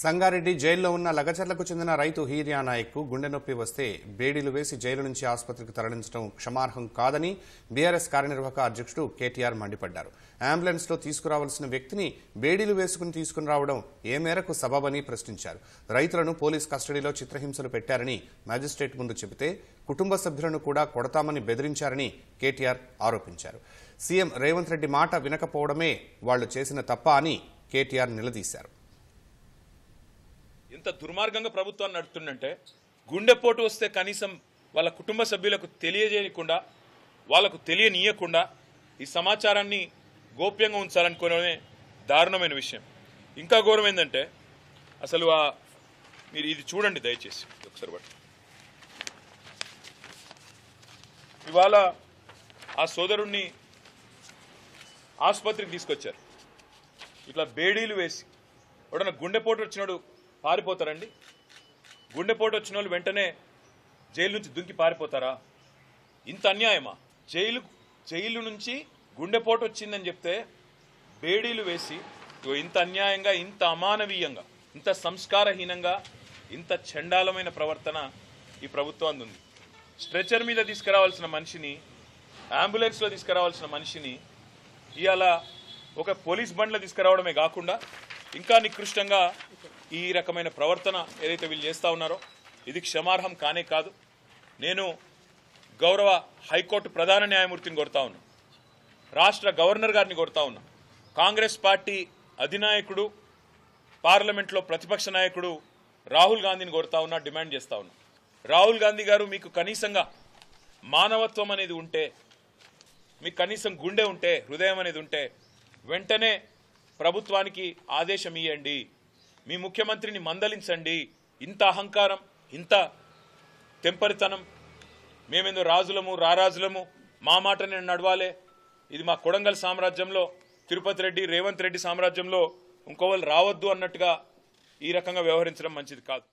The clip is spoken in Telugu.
సంగారెడ్డి జైల్లో ఉన్న లగచర్లకు చెందిన రైతు హీరియా నాయక్ గుండె నొప్పి వస్తే బేడీలు వేసి జైలు నుంచి ఆసుపత్రికి తరలించడం క్షమార్హం కాదని బీఆర్ఎస్ కార్యనిర్వాహక అధ్యక్షుడు కేటీఆర్ మండిపడ్డారు. అంబులెన్స్లో తీసుకురావాల్సిన వ్యక్తిని బేడీలు వేసుకుని తీసుకుని రావడం ఏ మేరకు సబబని ప్రశ్నించారు. రైతులను పోలీస్ కస్టడీలో చిత్రహింసలు పెట్టారని మ్యాజిస్ట్రేట్ ముందు చెబితే కుటుంబ సభ్యులను కూడా కొడతామని బెదిరించారని కేటీఆర్ ఆరోపించారు. సీఎం రేవంత్ రెడ్డి మాట వినకపోవడమే వాళ్ళు చేసిన తప్ప అని కేటీఆర్ నిలదీశారు. ఎంత దుర్మార్గంగా ప్రభుత్వాన్ని నడుతుందంటే గుండెపోటు వస్తే కనీసం వాళ్ళ కుటుంబ సభ్యులకు తెలియజేయకుండా వాళ్ళకు తెలియనీయకుండా ఈ సమాచారాన్ని గోప్యంగా ఉంచాలనుకోవడమే దారుణమైన విషయం. ఇంకా ఘోరం ఏంటంటే అసలు ఆ మీరు ఇది చూడండి దయచేసి ఒకసారి బట్టి ఇవాళ ఆ సోదరుణ్ణి ఆసుపత్రికి తీసుకొచ్చారు. ఇట్లా బేడీలు వేసి ఎవడన్నా గుండెపోటు వచ్చినాడు పారిపోతారండి? గుండెపోటు వచ్చిన వాళ్ళు వెంటనే జైలు నుంచి దుంకి పారిపోతారా? ఇంత అన్యాయమా? జైలు జైలు నుంచి గుండెపోటు వచ్చిందని చెప్తే బేడీలు వేసి ఇంత అన్యాయంగా ఇంత అమానవీయంగా ఇంత సంస్కారహీనంగా ఇంత చండాలమైన ప్రవర్తన ఈ ప్రభుత్వం ఉంది స్ట్రెచర్ మీద తీసుకురావాల్సిన మనిషిని అంబులెన్స్లో తీసుకురావాల్సిన మనిషిని ఇవాళ ఒక పోలీస్ బండ్లో తీసుకురావడమే కాకుండా ఇంకా నికృష్టంగా ఈ రకమైన ప్రవర్తన ఏదైతే వీళ్ళు చేస్తూ ఉన్నారో ఇది క్షమార్హం కానే కాదు. నేను గౌరవ హైకోర్టు ప్రధాన న్యాయమూర్తిని కొడతా ఉన్నా రాష్ట్ర గవర్నర్ గారిని కొడతా ఉన్నా కాంగ్రెస్ పార్టీ అధినాయకుడు పార్లమెంట్లో ప్రతిపక్ష నాయకుడు రాహుల్ గాంధీని కొడతా ఉన్నా డిమాండ్ చేస్తా ఉన్నా. రాహుల్ గాంధీ గారు మీకు కనీసంగా మానవత్వం అనేది ఉంటే మీకు కనీసం గుండె ఉంటే హృదయం అనేది ఉంటే వెంటనే ప్రభుత్వానికి ఆదేశం ఇవ్వండి మీ ముఖ్యమంత్రిని మందలించండి. ఇంత అహంకారం ఇంత తెంపరితనం. మేమేందో రాజులము రారాజులము. మా మాట నేను నడవాలే. ఇది మా కొడంగల్ సామ్రాజ్యంలో తిరుపతి రెడ్డి రేవంత్ రెడ్డి సామ్రాజ్యంలో ఇంకోవాళ్ళు రావద్దు అన్నట్టుగా ఈ రకంగా వ్యవహరించడం మంచిది కాదు.